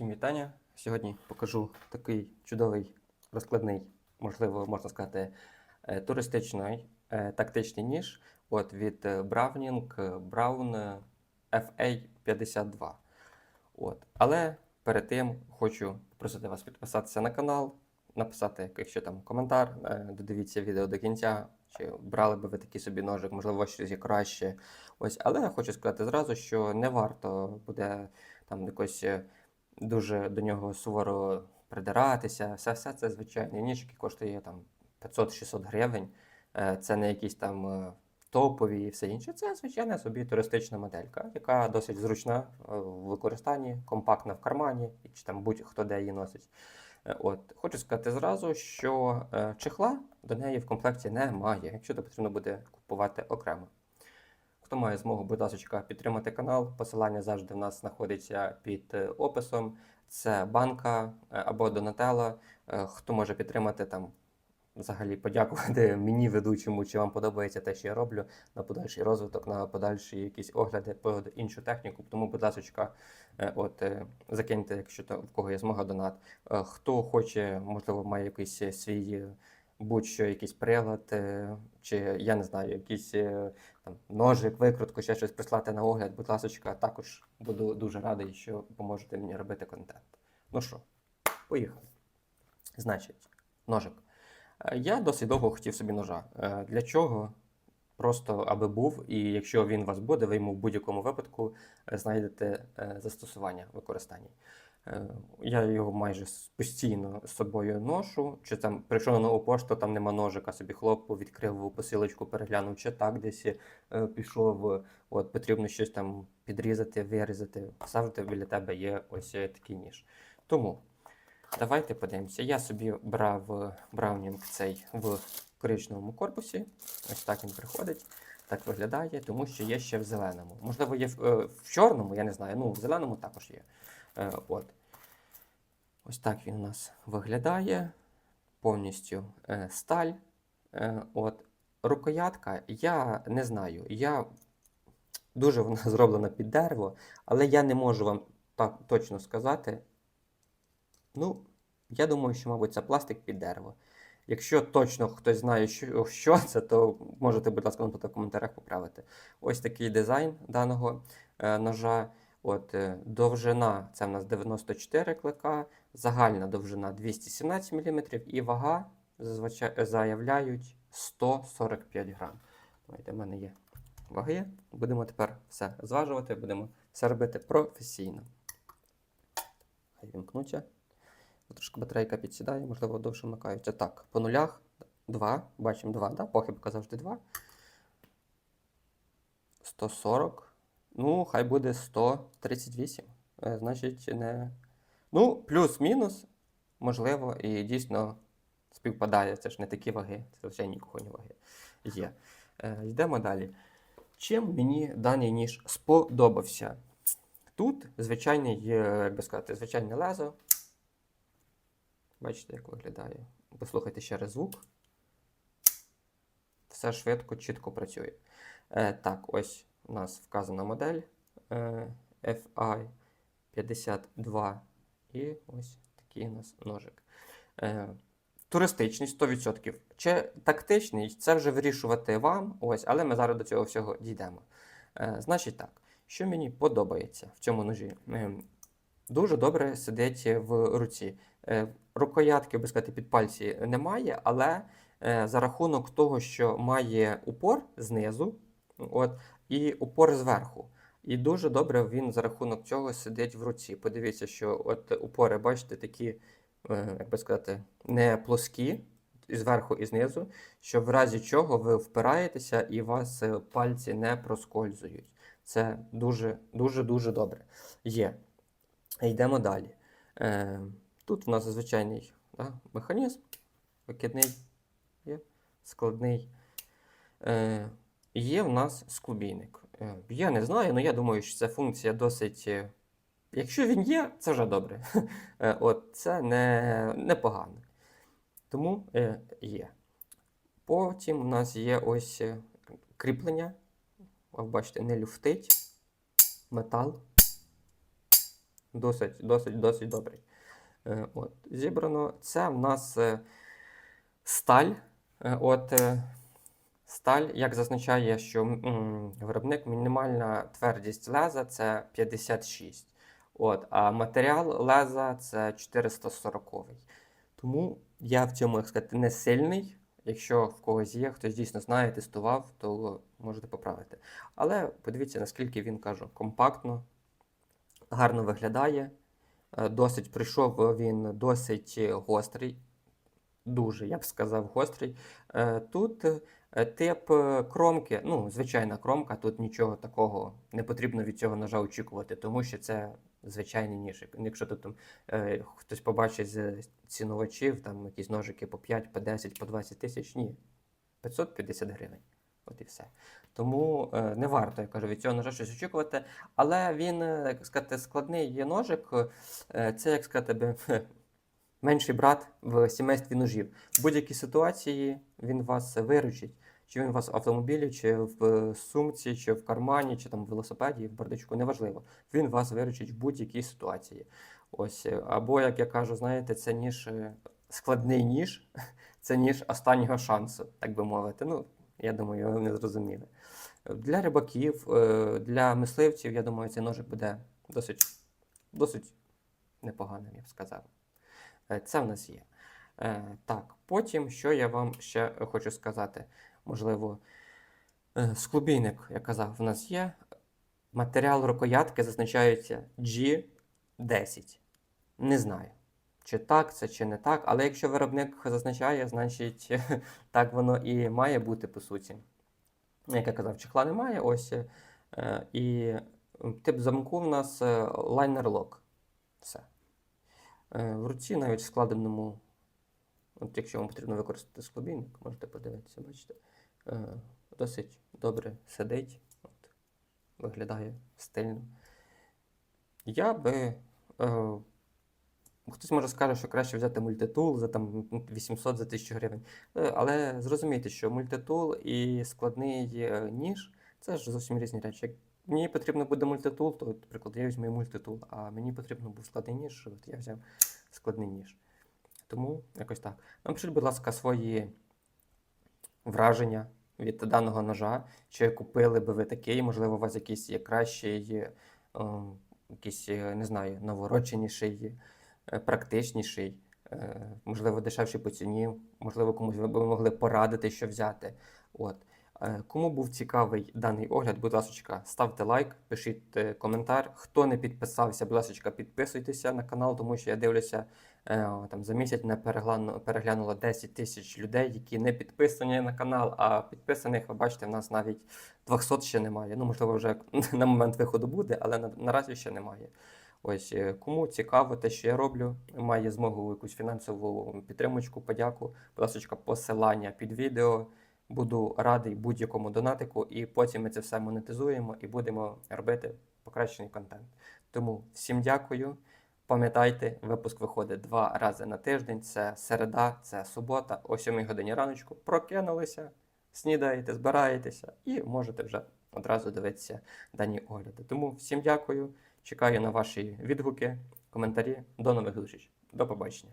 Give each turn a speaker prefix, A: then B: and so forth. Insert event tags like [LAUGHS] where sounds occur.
A: Усім вітання. Сьогодні покажу такий чудовий розкладний, можливо, можна сказати, е, туристичний е, тактичний ніж от від е, Browning Brown е, FA52. От. Але перед тим хочу попросити вас підписатися на канал, написати, якщо там коментар, додивіться відео до кінця, чи брали би ви такий собі ножик, можливо, щось є краще. Ось, але я хочу сказати зразу, що не варто буде там якось дуже до нього суворо придиратися. Все, все це звичайний ніж, який коштує там 500-600 гривень. Е, Це не якісь там е, топові і все інше. Це звичайна собі туристична моделька, яка досить зручна е, в використанні, компактна в кармані, чи там будь-хто де її носить. От хочу сказати зразу, що чехла до неї в комплекті немає, якщо то потрібно буде купувати окремо. Хто має змогу, будь ласка, підтримати канал. Посилання завжди в нас знаходиться під е, описом. Це банка е, або Донателло. Е, Хто може підтримати там, взагалі подякувати [LAUGHS] мені, ведучому, чи вам подобається те, що я роблю, на подальший розвиток, на подальші якісь огляди по іншу техніку. Тому, будь ласка, от закиньте, якщо то в кого є змога, донат. Хто хоче, можливо, має якийсь свій. Будь-що якийсь прилад, чи я не знаю, якийсь е, там, ножик, викрутку, ще щось прислати на огляд, будь ласка, також буду дуже радий, що поможете мені робити контент. Ну що, поїхали. Значить, ножик. Е, Я досить довго хотів собі ножа. Е, Для чого? Просто аби був, і якщо він у вас буде, ви йому в будь-якому випадку знайдете застосування в використанні. Е, Я його майже постійно з собою ношу. Чи там прийшов на нову пошту, там нема ножика, собі хлопу, відкрив посилочку, переглянув, чи так десь е, пішов, е, от потрібно щось там підрізати, вирізати. Завжди біля тебе є ось е, такий ніж. Тому давайте подивимося. Я собі брав е, Браунінг цей в коричневому корпусі. Ось так він приходить. Так виглядає, тому що є ще в зеленому. Можливо, є в, е, в чорному, я не знаю. Ну, в зеленому також є. Е, от. Ось так він у нас виглядає. Повністю е, сталь. Е, от. Рукоятка, я не знаю. Я дуже вона [LAUGHS] зроблена під дерево, але я не можу вам так точно сказати. Ну, я думаю, що, мабуть, це пластик під дерево. Якщо точно хтось знає, що, що це, то можете, будь ласка, в коментарях поправити. Ось такий дизайн даного е, ножа. От, е, довжина це в нас 94 клика, загальна довжина 217 мм і вага зазвичай заявляють 145 грам. Давайте, в мене є ваги. Будемо тепер все зважувати, будемо все робити професійно. Хай вімкнуться. Трошки батарейка підсідає, можливо, довше вмикається. Так, по нулях 2. Бачимо 2, да? похибка завжди 2. 140. Ну, хай буде 138. Е, Значить, не. Ну, плюс-мінус, можливо, і дійсно співпадає. Це ж не такі ваги, це звичайні кухонні ваги є. Е, йдемо далі. Чим мені даний ніж сподобався? Тут звичайний, е, як би сказати, звичайне лезо. Бачите, як виглядає. Послухайте ще раз звук. Все швидко, чітко працює. Е, так, ось у нас вказана модель е, FI52. І ось такий у нас ножик. Е, туристичний 100%. Чи тактичний, це вже вирішувати вам. Ось, але ми зараз до цього всього дійдемо. Е, значить так, що мені подобається в цьому ножі? Дуже добре сидить в руці. Рукоятки, би сказати, під пальці немає, але за рахунок того, що має упор знизу, от, і упор зверху. І дуже добре він за рахунок цього сидить в руці. Подивіться, що от упори, бачите, такі, е, як би сказати, не плоскі, і зверху і знизу, що в разі чого ви впираєтеся і вас е, пальці не проскользують. Це дуже, дуже, дуже добре. Є. Йдемо далі. Е, тут у нас звичайний да, механізм, викидний, є, складний. Є в нас склубійник. Е, я не знаю, але я думаю, що ця функція досить. е, Якщо він є, це вже добре. [LAUGHS] Е, От, це не, непогано. Тому є. Потім у нас є ось кріплення. Ви бачите, не люфтить. Метал. Досить, досить, досить добрий. От, зібрано. Це в нас сталь. От, сталь, як зазначає, що виробник мінімальна твердість леза це 56. От, а матеріал леза це 440. Тому я в цьому, як сказати, не сильний. Якщо в когось є, хтось дійсно знає, тестував, то можете поправити. Але подивіться, наскільки він кажу, компактно, гарно виглядає. Е, Досить прийшов він досить гострий, дуже, я б сказав, гострий. Е, Тут тип е, кромки, ну, звичайна кромка, тут нічого такого не потрібно від цього ножа очікувати, тому що це звичайний ніж. Як- Якщо тут там, е, хтось побачить з цінувачів, там якісь ножики по 5, по 10, по 20 тисяч, ні. 550 гривень. От і все. Тому е, не варто, я кажу, від цього ножа щось очікувати. Але він, е, як сказати, складний є ножик. Е, це, як сказати, [LAUGHS] менший брат в сімействі ножів. В будь-якій ситуації він вас виручить. Чи він у вас в автомобілі, чи в сумці, чи в кармані, чи там в велосипеді, в бардачку, неважливо. Він вас виручить в будь-якій ситуації. Ось, е, або, як я кажу, знаєте, це ніж е, складний ніж, [LAUGHS] це ніж останнього шансу, так би мовити. Ну, я думаю, ви не зрозуміли. Для рибаків, е, для мисливців, я думаю, цей ножик буде досить, досить непоганим, я б сказав. Е, Це в нас є. Е, Так, потім, що я вам ще хочу сказати, можливо, е, склубійник, я казав, в нас є. Матеріал рукоятки зазначається G10. Не знаю, чи так це, чи не так, але якщо виробник зазначає, значить [LAUGHS] так воно і має бути по суті. Як я казав, чехла немає, ось. І тип замку в нас liner lock. Все. Е, В руці навіть в складеному, от якщо вам потрібно використати склобійник, можете подивитися, бачите, е, досить добре сидить, от, виглядає стильно. Я би. Е, Хтось може скаже, що краще взяти мультитул за там 800 за 1000 гривень. Але зрозумійте, що мультитул і складний ніж це ж зовсім різні речі. Як мені потрібно буде мультитул, то, наприклад, я візьму мультитул, а мені потрібно був складний ніж, от я взяв складний ніж. Тому якось так. Напишіть, будь ласка, свої враження від даного ножа. Чи купили би ви такий, можливо, у вас якийсь є кращий, е, якийсь, е, не знаю, новородженіший, е, практичніший, можливо, дешевший по ціні, можливо, комусь ви б могли порадити, що взяти. От. Е, Кому був цікавий даний огляд, будь ласка, ставте лайк, пишіть е, коментар. Хто не підписався, будь ласка, підписуйтеся на канал, тому що я дивлюся, е, там за місяць не перегляну, переглянуло 10 тисяч людей, які не підписані на канал, а підписаних, ви бачите, в нас навіть 200 ще немає. Ну, можливо, вже [LAUGHS] на момент виходу буде, але на, наразі ще немає. Ось кому цікаво те, що я роблю, має змогу якусь фінансову підтримочку, подяку, будь ласка, посилання під відео. Буду радий будь-якому донатику, і потім ми це все монетизуємо і будемо робити покращений контент. Тому всім дякую. Пам'ятайте, випуск виходить два рази на тиждень. Це середа, це субота, о 7 годині раночку. Прокинулися, снідаєте, збираєтеся і можете вже одразу дивитися дані огляди. Тому всім дякую. Чекаю на ваші відгуки, коментарі. До нових зустрічей. До побачення.